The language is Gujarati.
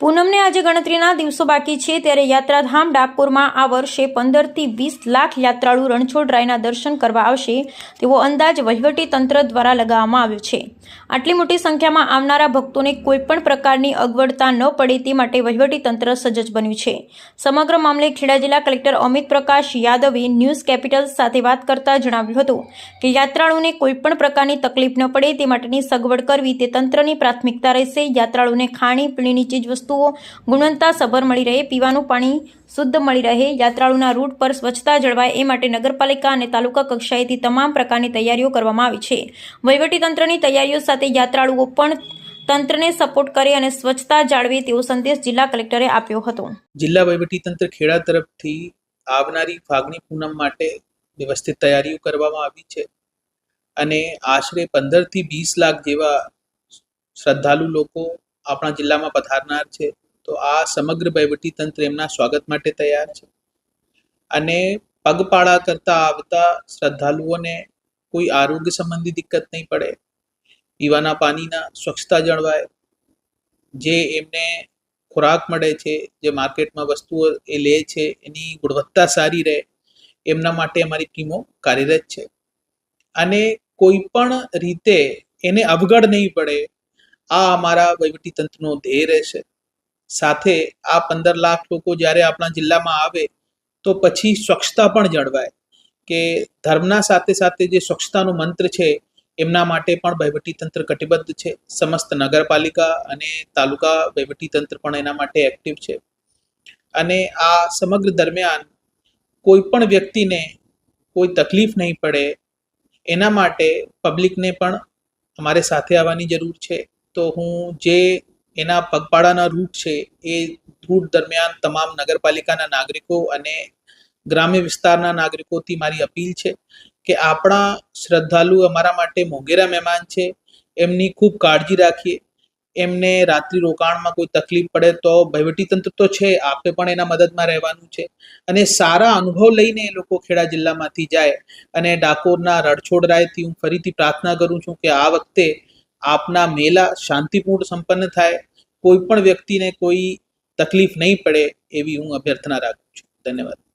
પૂનમને આજે ગણતરીના દિવસો બાકી છે, ત્યારે યાત્રાધામ ડાકોરમાં આ વર્ષે પંદરથી વીસ લાખ યાત્રાળુ રણછોડરાયના દર્શન કરવા આવશે, તેવો અંદાજ તંત્ર દ્વારા લગાવવામાં આવ્યો છે. આટલી મોટી સંખ્યામાં આવનારા ભક્તોને કોઈપણ પ્રકારની અગવડતા ન પડે તે માટે તંત્ર સજ્જ બન્યું છે. સમગ્ર મામલે ખેડા જિલ્લા કલેક્ટર અમિત પ્રકાશ યાદવે ન્યૂઝ કેપિટલ સાથે વાત કરતા જણાવ્યું હતું કે યાત્રાળુને કોઈપણ પ્રકારની તકલીફ ન પડે તે માટેની સગવડ કરવી તે તંત્રની પ્રાથમિકતા રહેશે. યાત્રાળુને ખાણી, પીણીની ચીજ વસ્તુઓ ગુણવત્તા સભર મળી રહે, પીવાનું પાણી શુદ્ધ મળી રહે, યાત્રાળુના રૂટ પર સ્વચ્છતા જળવાય એ માટે નગરપાલિકા અને તાલુકા કક્ષાએથી તમામ પ્રકારની તૈયારીઓ કરવામાં આવી છે. વહીવટીતંત્રની તૈયારીઓ સાથે યાત્રાળુઓ પણ તંત્રને સપોર્ટ કરે અને સ્વચ્છતા જાળવે તેવો સંદેશ જિલ્લા કલેક્ટરે આપ્યો હતો. જિલ્લા વહીવટીતંત્ર ખેડા તરફથી આવનારી ફાગણી પૂનમ માટે વ્યવસ્થિત તૈયારીઓ કરવામાં આવી છે અને આશરે પંદરથી વીસ લાખ જેવા શ્રદ્ધાળુ લોકો આપણા જિલ્લામાં પધારનાર છે. તો આ સમગ્ર વહીવટીતંત્ર એમના સ્વાગત માટે તૈયાર છે. અને પગપાળા કરતા આવતા શ્રદ્ધાળુઓને કોઈ આરોગ્ય સંબંધી દિક્કત નહીં પડે. પીવાના પાણીના સ્વચ્છતા જળવાય. જે એમને ખોરાક મળે છે, જે માર્કેટમાં વસ્તુઓ એ લે છે, એની ગુણવત્તા સારી રહે, એમના માટે અમારી ટીમો કાર્યરત છે. અને કોઈ પણ રીતે એને અવગડ નહીં પડે આ અમારા વહીવટીતંત્રનો ધ્યેય રહેશે. સાથે આ પંદર લાખ લોકો જ્યારે આપણા જિલ્લામાં આવે, તો પછી સ્વચ્છતા પણ જળવાય. કે ધર્મના સાથે સાથે જે સ્વચ્છતાનો મંત્ર છે, એમના માટે પણ વહીવટીતંત્ર કટિબદ્ધ છે. સમસ્ત નગરપાલિકા અને તાલુકા વહીવટીતંત્ર પણ એના માટે એક્ટિવ છે. અને આ સમગ્ર દરમિયાન કોઈ પણ વ્યક્તિને કોઈ તકલીફ નહીં પડે, એના માટે પબ્લિકને પણ અમારે સાથે આવવાની જરૂર છે. તો હું જે એના પગપાળાના રૂટ છે, એ રૂટ દરમિયાન તમામ નગરપાલિકાના નાગરિકો અને ગ્રામ્ય વિસ્તારના નાગરિકોથી મારી અપીલ છે કે આપણા શ્રદ્ધાળુ અમારા માટે મોગેરા મહેમાન છે, એમની ખૂબ કાળજી રાખીએ. એમને રાત્રિ રોકાણમાં કોઈ તકલીફ પડે તો વહીવટીતંત્ર તો છે આપણે પણ એના મદદમાં રહેવાનું છે. અને સારા અનુભવ લઈને એ લોકો ખેડા જિલ્લામાંથી જાય અને ડાકોરના રણછોડરાયથી હું ફરીથી પ્રાર્થના કરું છું કે આ વખતે આપના મેલા શાંતિપૂર્ણ સંપન્ન થાય, કોઈ પણ વ્યક્તિને કોઈ તકલીફ નહીં પડે એવી હું અભ્યર્થના રાખું છું. ધન્યવાદ.